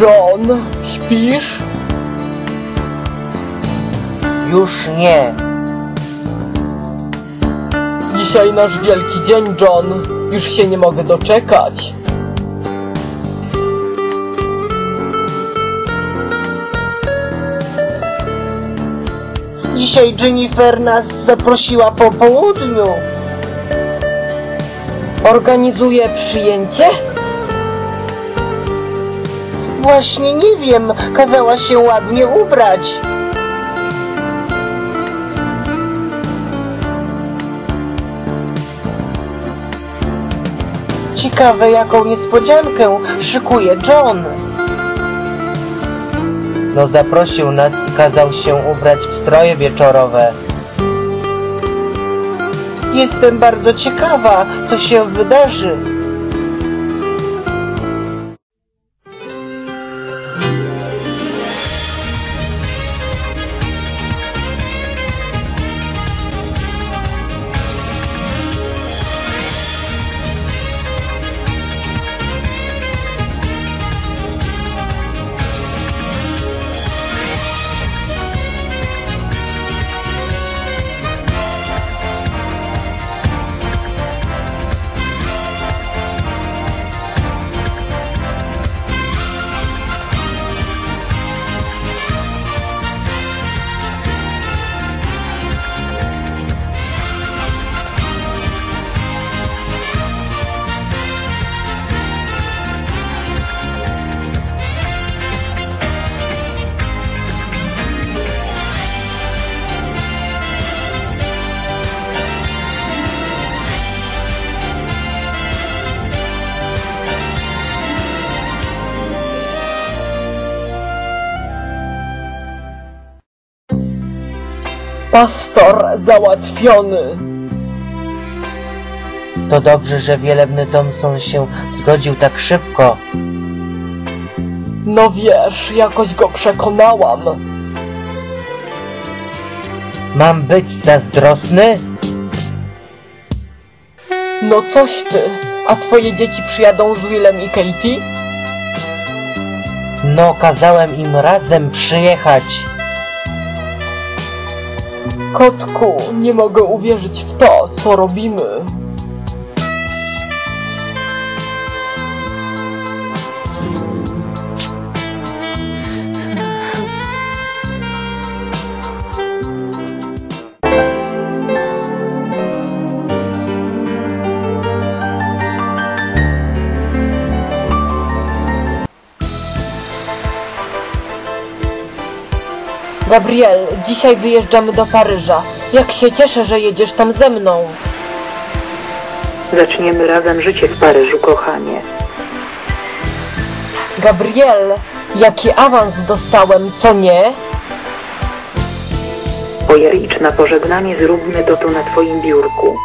John, śpisz? Już nie. Dzisiaj nasz wielki dzień, John. Już się nie mogę doczekać. Dzisiaj Jennifer nas zaprosiła po południu. Organizuję przyjęcie? Właśnie nie wiem, kazała się ładnie ubrać. Ciekawe, jaką niespodziankę szykuje John. No zaprosił nas i kazał się ubrać w stroje wieczorowe. Jestem bardzo ciekawa, co się wydarzy. Pastor załatwiony. To dobrze, że wielebny Thompson się zgodził tak szybko. No wiesz, jakoś go przekonałam. Mam być zazdrosny? No coś ty. A twoje dzieci przyjadą z Willem i Katie? No, kazałem im razem przyjechać. Kotku, nie mogę uwierzyć w to, co robimy. Gabriel, dzisiaj wyjeżdżamy do Paryża. Jak się cieszę, że jedziesz tam ze mną. Zaczniemy razem życie w Paryżu, kochanie. Gabriel, jaki awans dostałem, co nie? Pojalicz na pożegnanie, zróbmy to tu na twoim biurku.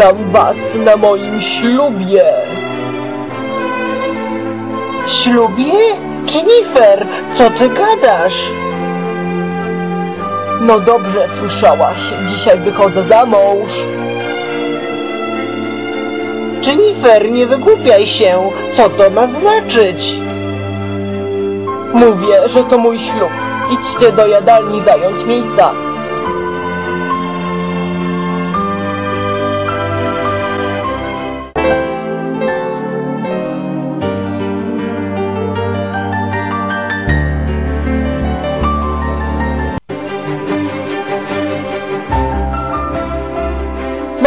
Witam was na moim ślubie. Ślubie? Jennifer, co ty gadasz? No dobrze słyszałaś, dzisiaj wychodzę za mąż. Jennifer, nie wygłupiaj się. Co to ma znaczyć? Mówię, że to mój ślub. Idźcie do jadalni zająć miejsca.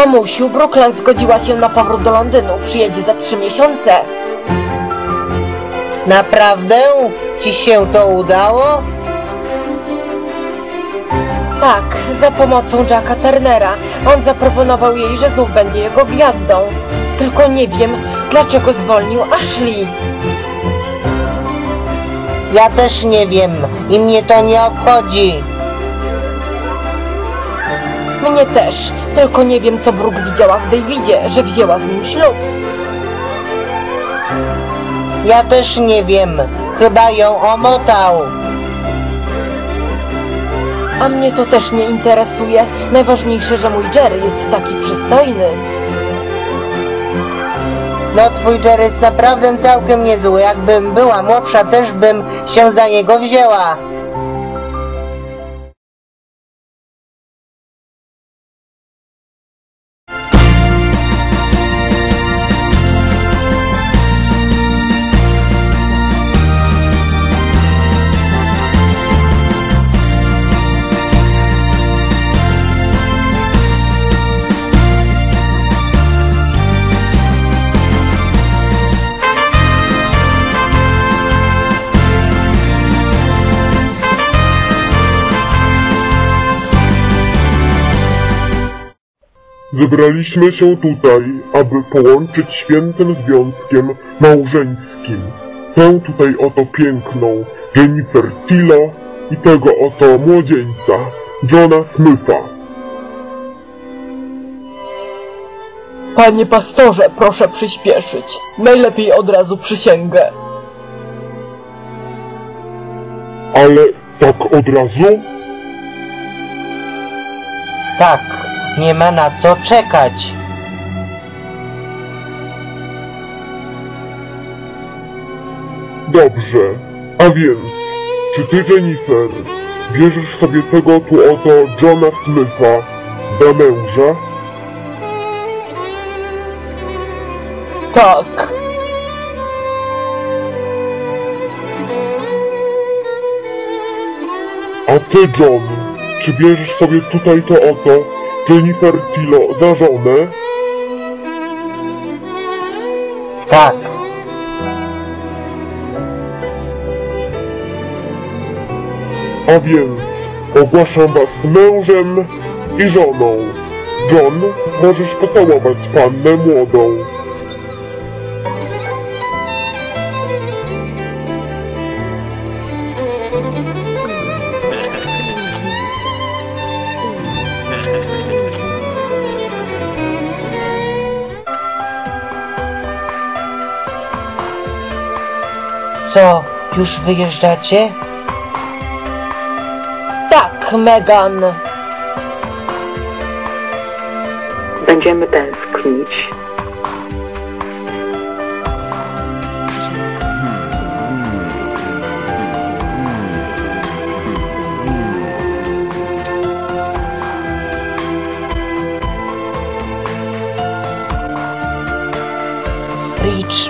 Mamusiu, Brookline zgodziła się na powrót do Londynu. Przyjedzie za trzy miesiące. Naprawdę? Ci się to udało? Tak, za pomocą Jacka Turnera. On zaproponował jej, że znów będzie jego gwiazdą. Tylko nie wiem, dlaczego zwolnił Ashley. Ja też nie wiem i mnie to nie obchodzi. Mnie też, tylko nie wiem co Brooke widziała w Davidzie, że wzięła z nim ślub. Ja też nie wiem. Chyba ją omotał. A mnie to też nie interesuje. Najważniejsze, że mój Jerry jest taki przystojny. No twój Jerry jest naprawdę całkiem niezły. Jakbym była młodsza, też bym się za niego wzięła. Zebraliśmy się tutaj, aby połączyć świętym związkiem małżeńskim tę tutaj oto piękną Jennifer Tilo i tego oto młodzieńca, Johna Smitha. Panie pastorze, proszę przyspieszyć. Najlepiej od razu przysięgę. Ale tak od razu? Tak, nie ma na co czekać. Dobrze. A więc, czy ty, Jennifer, bierzesz sobie tego tu oto Johna Smitha za męża? Tak. A ty, John, czy bierzesz sobie tutaj to oto Jennifer Tilo za żonę? Tak, A więc ogłaszam was mężem i żoną. John, możesz pocałować pannę młodą. Już wyjeżdżacie? Tak, Megan. Będziemy tęsknić.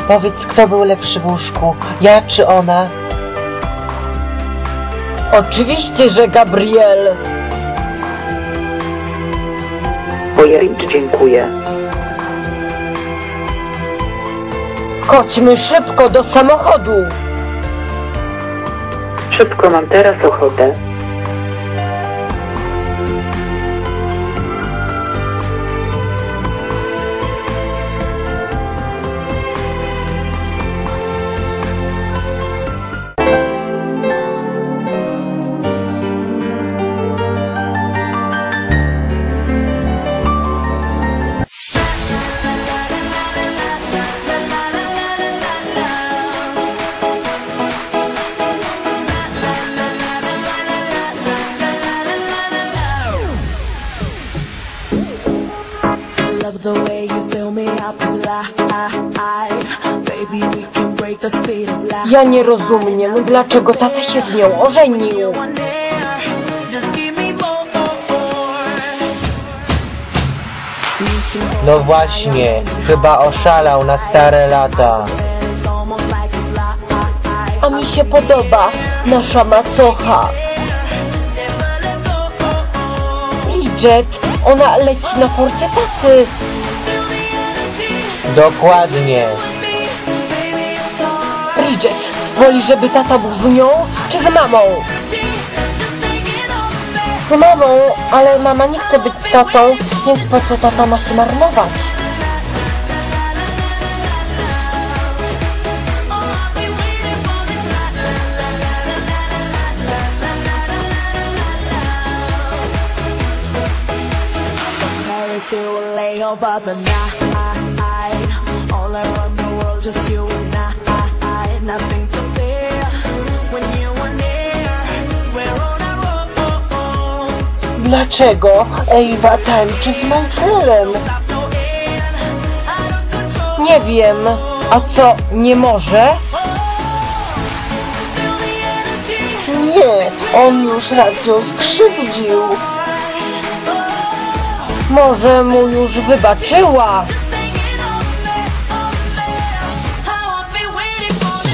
Powiedz, kto był lepszy w łóżku, ja czy ona? Oczywiście, że Gabriel. Pojericz dziękuję. Chodźmy szybko do samochodu. Szybko mam teraz ochotę. The way you fill me up with life. Baby, we can break the speed of light. Ja nie rozumiem, dlaczego tata się z nią ożenił. One there, just give me more. Reaching for No właśnie, chyba oszalał na stare lata. A mi się podoba nasza macocha. Bridget, ona leci na the energy. Dokładnie. Bridget, woli, żeby tata był z nią, czy z mamą? Z mamą, ale mama nie chce być tatą, więc po co tata ma się marnować? To lay over the night. All around the world, just you and I. Nothing to fear when you near. We're on. Dlaczego Ewa tańczy z control. Nie wiem. A co, nie może? Nie, on już raz ją skrzywdził. Może mu już wybaczyła?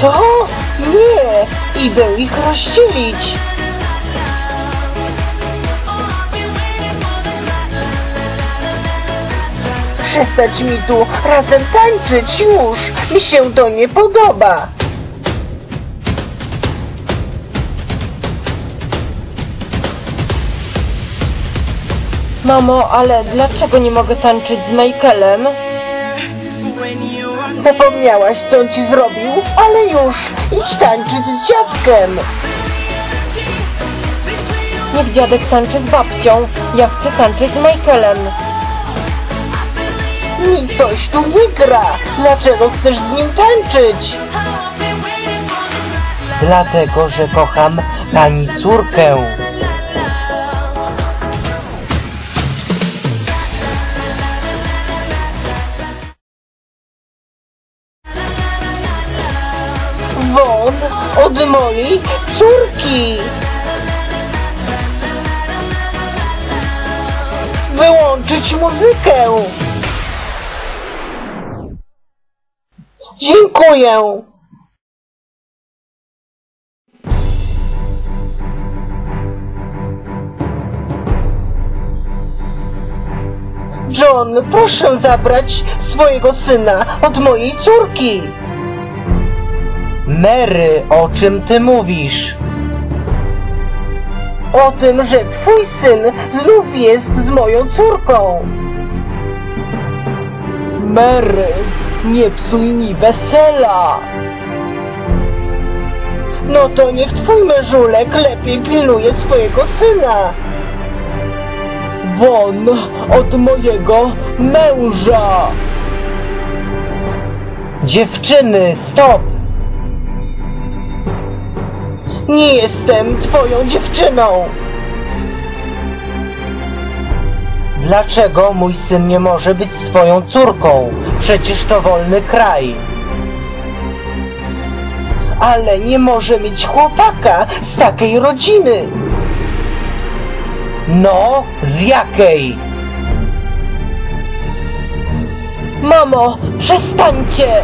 Co? Nie, idę ich rozdzielić. Przestać mi tu razem tańczyć już. Mi się to nie podoba. Mamo, ale dlaczego nie mogę tańczyć z Michaelem? Zapomniałaś, co on ci zrobił? Ale już, idź tańczyć z dziadkiem. Niech dziadek tańczy z babcią. Ja chcę tańczyć z Michaelem. Nic coś tu nie gra. Dlaczego chcesz z nim tańczyć? Dlatego, że kocham pani córkę. Won od mojej córki. Wyłączyć muzykę. Dziękuję. John, proszę zabrać swojego syna od mojej córki. Mary, o czym ty mówisz? O tym, że twój syn znów jest z moją córką. Mary, nie psuj mi wesela. No to niech twój mężulek lepiej pilnuje swojego syna. Won od mojego męża. Dziewczyny, stop! Nie jestem twoją dziewczyną. Dlaczego mój syn nie może być twoją córką? Przecież to wolny kraj. Ale nie może mieć chłopaka z takiej rodziny. No, z jakiej? Mamo, przestańcie.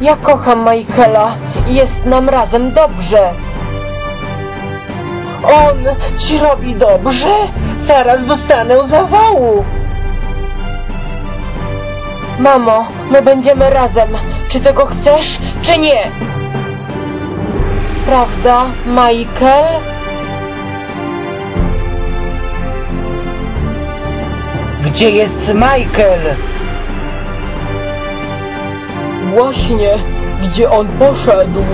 Ja kocham Michaela i jest nam razem dobrze. On ci robi dobrze? Zaraz dostanę zawału. Mamo, my będziemy razem. Czy tego chcesz, czy nie? Prawda, Michael? Gdzie jest Michael? Właśnie, gdzie on poszedł.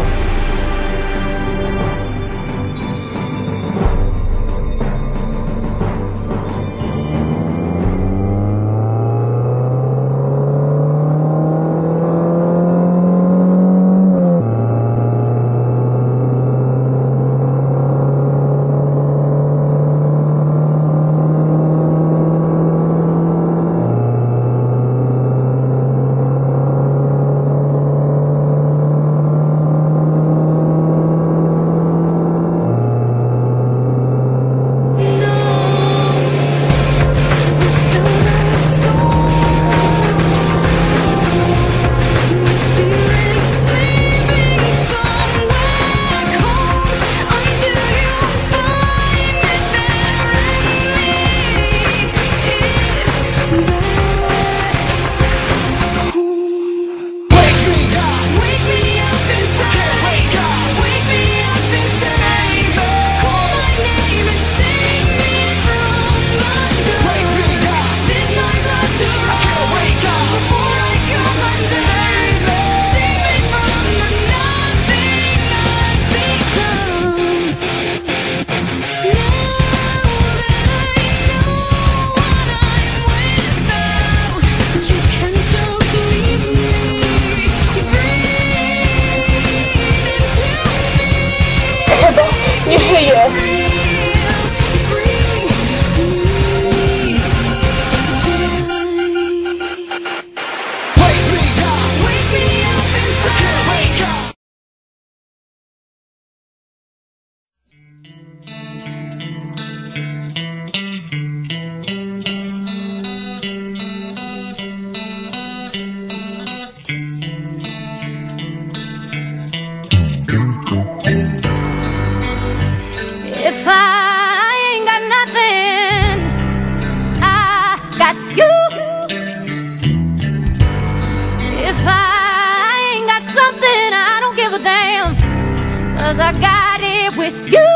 Cause I got it with you.